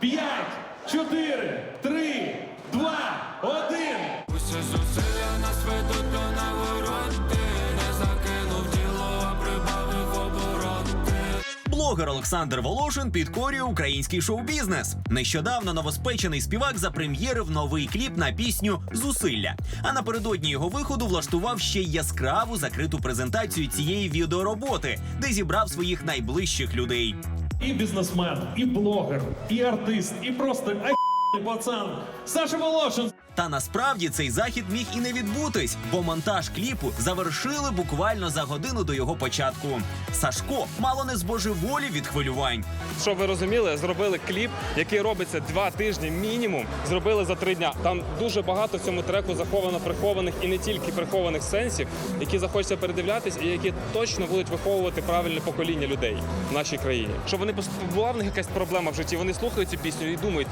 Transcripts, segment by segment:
П'ять, чотири, три, два, один. Усі зусилля нас ведуть до навороти Не закинув діло, а прибавив обороти Блогер Олександр Волошин підкорює український шоу-бізнес. Нещодавно новоспечений співак запрем'єрив новий кліп на пісню Зусилля. А напередодні його виходу влаштував ще й яскраву закриту презентацію цієї відеороботи, де зібрав своїх найближчих людей. І бізнесмен, і блогер, і артист, і просто пацан. Саша Волошин. Та насправді цей захід міг і не відбутись, бо монтаж кліпу завершили буквально за годину до його початку. Сашко мало не збожеволів від хвилювань. Щоб ви розуміли, зробили кліп, який робиться два тижні мінімум. Зробили за три дня. Там дуже багато в цьому треку заховано прихованих і не тільки прихованих сенсів, які захочеться передивлятись, і які точно будуть виховувати правильне покоління людей в нашій країні. Щоб вони була в них якась проблема в житті. Вони слухають цю пісню і думають.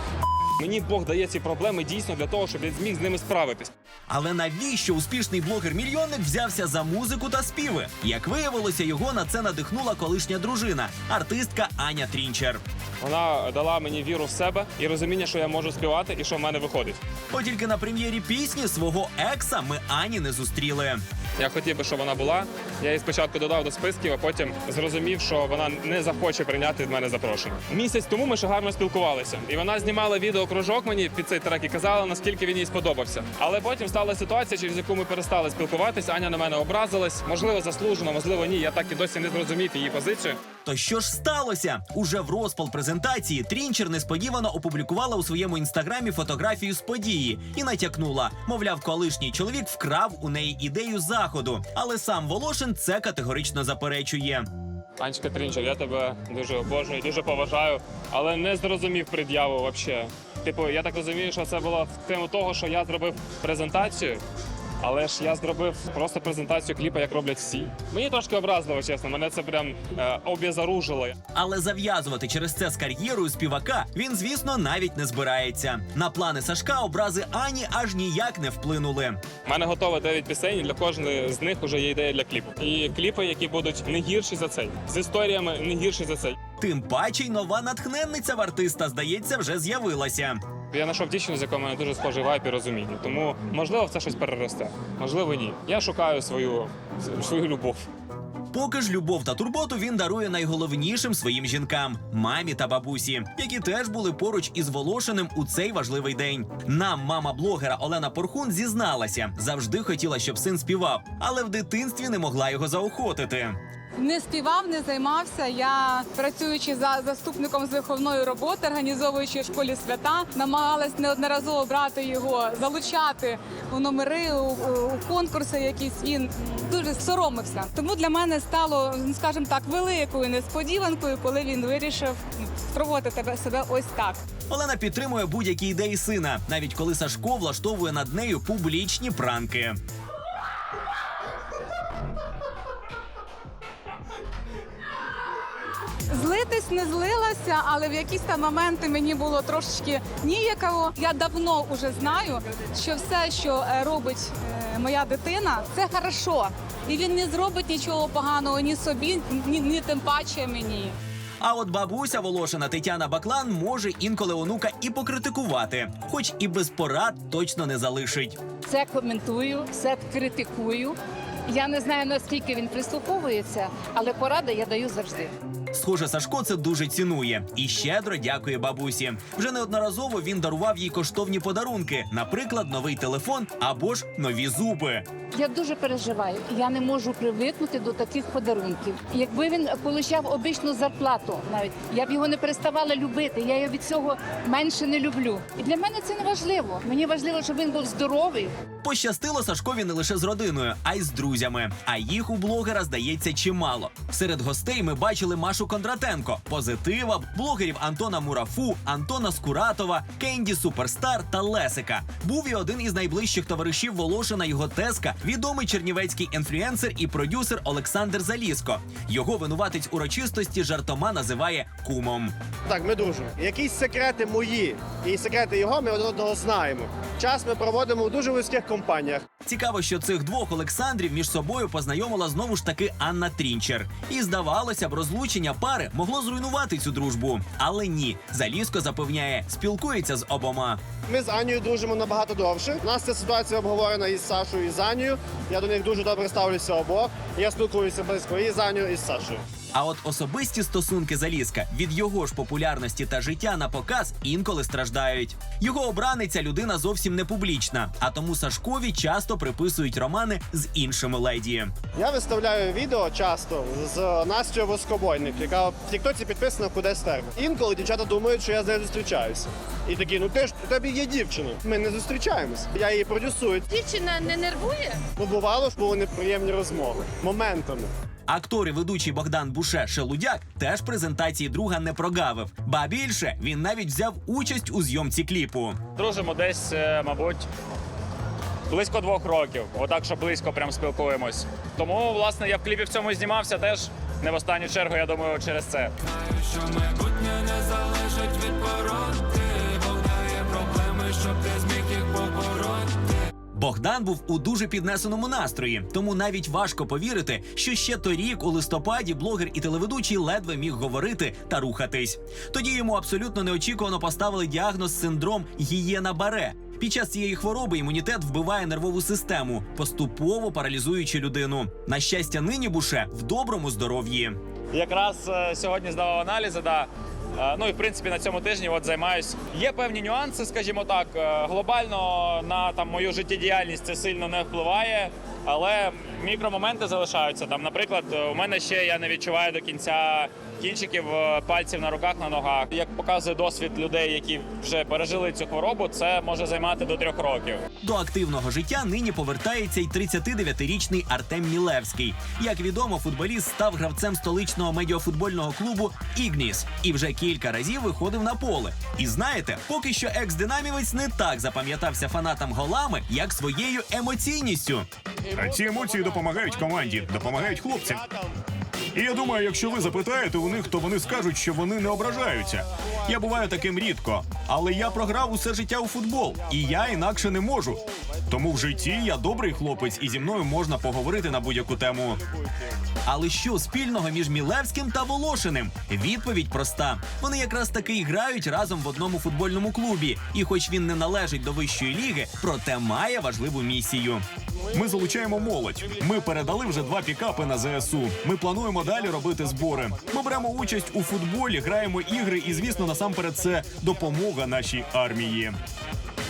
Мені Бог дає ці проблеми дійсно для того, щоб я зміг з ними справитись. Але навіщо успішний блогер-мільйонник взявся за музику та співи? Як виявилося, його на це надихнула колишня дружина, артистка Аня Трінчер. Вона дала мені віру в себе і розуміння, що я можу співати і що в мене виходить. От тільки на прем'єрі пісні свого екса ми Ані не зустріли. Я хотів би, щоб вона була. Я її спочатку додав до списків, а потім зрозумів, що вона не захоче прийняти від мене запрошення. Місяць тому ми ще гарно спілкувалися, і вона знімала відеокружок мені під цей трек і казала, наскільки він їй сподобався. Але потім стала ситуація, через яку ми перестали спілкуватися. Аня на мене образилась. Можливо, заслужено, можливо, ні. Я так і досі не зрозумів її позицію. То що ж сталося? Уже в розпал презентації Трінчер несподівано опублікувала у своєму інстаграмі фотографію з події і натякнула, мовляв, колишній чоловік вкрав у неї ідею заходу. Але сам Волошин це категорично заперечує. Анечка Трінчер, я тебе дуже обожнюю, дуже поважаю, але не зрозумів пред'яву взагалі. Типу, я так розумію, що це було в тему того, що я зробив презентацію, але ж я зробив просто презентацію кліпа, як роблять всі. Мені трошки образливо, чесно, мене це прям е, обезоружило. Але зав'язувати через це з кар'єрою співака він, звісно, навіть не збирається. На плани Сашка образи Ані аж ніяк не вплинули. У мене готово 9 пісень, і для кожної з них вже є ідея для кліпу. І кліпи, які будуть не гірші за цей, з історіями не гірші за цей. Тим паче й нова натхненниця в артиста, здається, вже з'явилася. Я знайшов дівчину, з якою мене дуже схожий вайп і розуміння. Тому можливо це щось переросте, можливо, ні. Я шукаю свою свою любов. Поки ж любов та турботу він дарує найголовнішим своїм жінкам мамі та бабусі, які теж були поруч із Волошиним у цей важливий день. Нам мама блогера Олена Порхун зізналася, завжди хотіла, щоб син співав, але в дитинстві не могла його заохотити. Не співав, не займався. Я працюючи за заступником з виховної роботи, організовуючи в школі свята, намагалась неодноразово брати його, залучати у номери, у, у- конкурси. Якісь він дуже соромився. Тому для мене стало, ну, скажімо так, великою несподіванкою, коли він вирішив ну, спробувати тебе себе ось так. Олена підтримує будь-які ідеї сина, навіть коли Сашко влаштовує над нею публічні пранки. Злитись не злилася, але в якісь там моменти мені було трошечки ніяково. Я давно вже знаю, що все, що е, робить е, моя дитина, це хорошо. І він не зробить нічого поганого ні собі, ні, ні тим паче мені. А от бабуся Волошина Тетяна Баклан може інколи онука і покритикувати, хоч і без порад точно не залишить. все коментую, все критикую. Я не знаю наскільки він прислуховується, але поради я даю завжди. Схоже, Сашко це дуже цінує і щедро дякує бабусі. Вже неодноразово він дарував їй коштовні подарунки, наприклад, новий телефон або ж нові зуби. Я дуже переживаю. Я не можу привикнути до таких подарунків. Якби він отримав обичну зарплату, навіть я б його не переставала любити. Я його від цього менше не люблю. І для мене це не важливо. Мені важливо, щоб він був здоровий, Пощастило Сашкові не лише з родиною, а й з друзями. А їх у блогера здається чимало. Серед гостей ми бачили Машу Кондратенко, позитива, блогерів Антона Мурафу, Антона Скуратова, Кенді Суперстар та Лесика. Був і один із найближчих товаришів Волошина його тезка, відомий чернівецький інфлюенсер і продюсер Олександр Заліско. Його винуватець урочистості жартома називає кумом. Так, ми дружимо. Якісь секрети мої і секрети його ми одного знаємо. Час ми проводимо у дуже вузьких компаніях. Цікаво, що цих двох Олександрів між собою познайомила знову ж таки Анна Трінчер. І здавалося б, розлучення пари могло зруйнувати цю дружбу. Але ні, Залізко запевняє, спілкується з обома. Ми з Анією дружимо набагато довше. У нас ця ситуація обговорена із Сашою і з Анією. Я до них дуже добре ставлюся обох. Я спілкуюся близько і з Анією, і з Сашою. А от особисті стосунки Залізка від його ж популярності та життя на показ інколи страждають. Його обраниця людина зовсім не публічна, а тому Сашкові часто приписують романи з іншими леді. Я виставляю відео часто з Настю Воскобойник, яка в Тіктоці підписана куди стерва. Інколи дівчата думають, що я з нею зустрічаюся. І такі, ну ти ж у тебе є дівчина. Ми не зустрічаємось. Я її продюсую. Дівчина не нервує? Ну бувало ж були неприємні розмови моментами. Актор і ведучий Богдан Буше Шелудяк теж презентації друга не прогавив. Ба більше він навіть взяв участь у зйомці кліпу. Дружимо десь, е, мабуть, близько двох років. Отак, що близько прям спілкуємось. Тому, власне, я в кліпі в цьому знімався теж не в останню чергу, я думаю, через це. Що майбутнє не залежить від породи Бог дає проблеми, щоб ти зміг їх побороти Богдан був у дуже піднесеному настрої, тому навіть важко повірити, що ще торік, у листопаді, блогер і телеведучий ледве міг говорити та рухатись. Тоді йому абсолютно неочікувано поставили діагноз синдром гієна баре. Під час цієї хвороби імунітет вбиває нервову систему, поступово паралізуючи людину. На щастя, нині буше в доброму здоров'ї. Якраз е, сьогодні здавав аналізи, да. Е, Ну і в принципі на цьому тижні от займаюсь. Є певні нюанси, скажімо так. Е, Глобально на там мою життєдіяльність це сильно не впливає, але мікромоменти залишаються. Там, наприклад, у мене ще я не відчуваю до кінця кінчиків е, пальців на руках, на ногах. Як показує досвід людей, які вже пережили цю хворобу, це може займати до трьох років. До активного життя нині повертається й 39-річний Артем Мілевський. Як відомо, футболіст став гравцем столичного медіафутбольного клубу Ігніс і вже кілька разів виходив на поле. І знаєте, поки що екс-динамівець не так запам'ятався фанатам голами, як своєю емоційністю. А ці емоції допомагають команді, допомагають хлопцям. І я думаю, якщо ви запитаєте у них, то вони скажуть, що вони не ображаються. Я буваю таким рідко, але я програв усе життя у футбол, і я інакше не можу. Тому в житті я добрий хлопець, і зі мною можна поговорити на будь-яку тему. Але що спільного між Мілевським та Волошиним? Відповідь проста: вони якраз таки й грають разом в одному футбольному клубі. І, хоч він не належить до вищої ліги, проте має важливу місію. Ми залучаємо молодь. Ми передали вже два пікапи на ЗСУ. Ми плануємо далі робити збори. Ми беремо участь у футболі, граємо ігри, і звісно, насамперед це допомога нашій армії.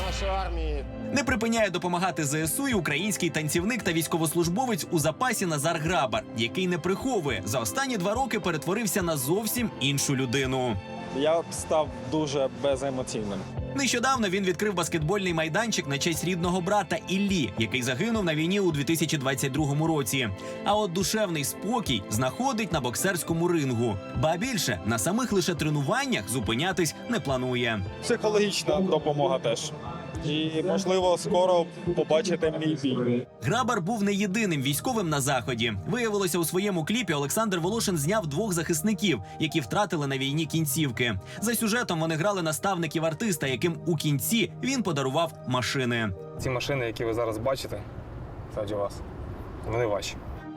Нашої армії Не припиняє допомагати ЗСУ і український танцівник та військовослужбовець у запасі Назар Грабар, який не приховує за останні два роки перетворився на зовсім іншу людину. Я став дуже беземоційним. Нещодавно він відкрив баскетбольний майданчик на честь рідного брата Іллі, який загинув на війні у 2022 році. А от душевний спокій знаходить на боксерському рингу. Ба більше на самих лише тренуваннях зупинятись не планує. Психологічна допомога теж. І можливо скоро побачите мій бій. Грабар був не єдиним військовим на заході. Виявилося, у своєму кліпі Олександр Волошин зняв двох захисників, які втратили на війні кінцівки. За сюжетом вони грали наставників артиста, яким у кінці він подарував машини. Ці машини, які ви зараз бачите, ззаді вас, вони ваші.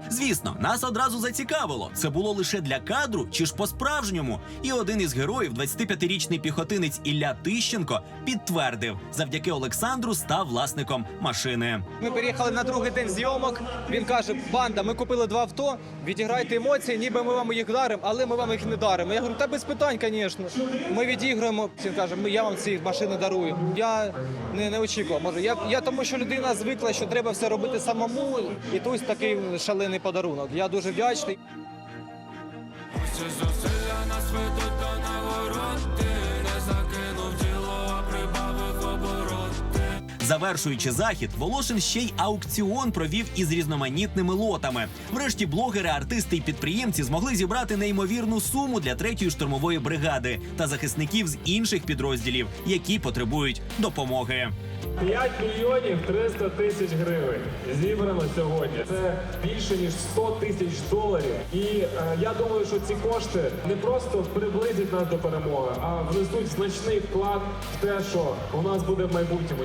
Звісно, нас одразу зацікавило. Це було лише для кадру чи ж по-справжньому. І один із героїв, 25-річний піхотинець Ілля Тищенко, підтвердив, завдяки Олександру став власником машини. Ми приїхали на другий день зйомок. Він каже: банда, ми купили два авто, відіграйте емоції, ніби ми вам їх даримо, але ми вам їх не даримо. Я говорю, та без питань, звісно. Ми відіграємо. Він каже, я вам ці машини дарую. Я не, не очікував. Може, я, я тому, що людина звикла, що треба все робити самому, і тут такий шалений подарунок. Я дуже вдячний. Усі зусилля нас ведуть до нагороди Не закинув діло, а прибавив обороти Завершуючи захід, Волошин ще й аукціон провів із різноманітними лотами. Врешті блогери, артисти і підприємці змогли зібрати неймовірну суму для третьої штурмової бригади та захисників з інших підрозділів, які потребують допомоги. 5 мільйонів 300 тисяч гривень зібрано сьогодні. Це більше ніж 100 тисяч доларів. І е, я думаю, що ці кошти не просто приблизять нас до перемоги, а внесуть значний вклад в те, що у нас буде в майбутньому.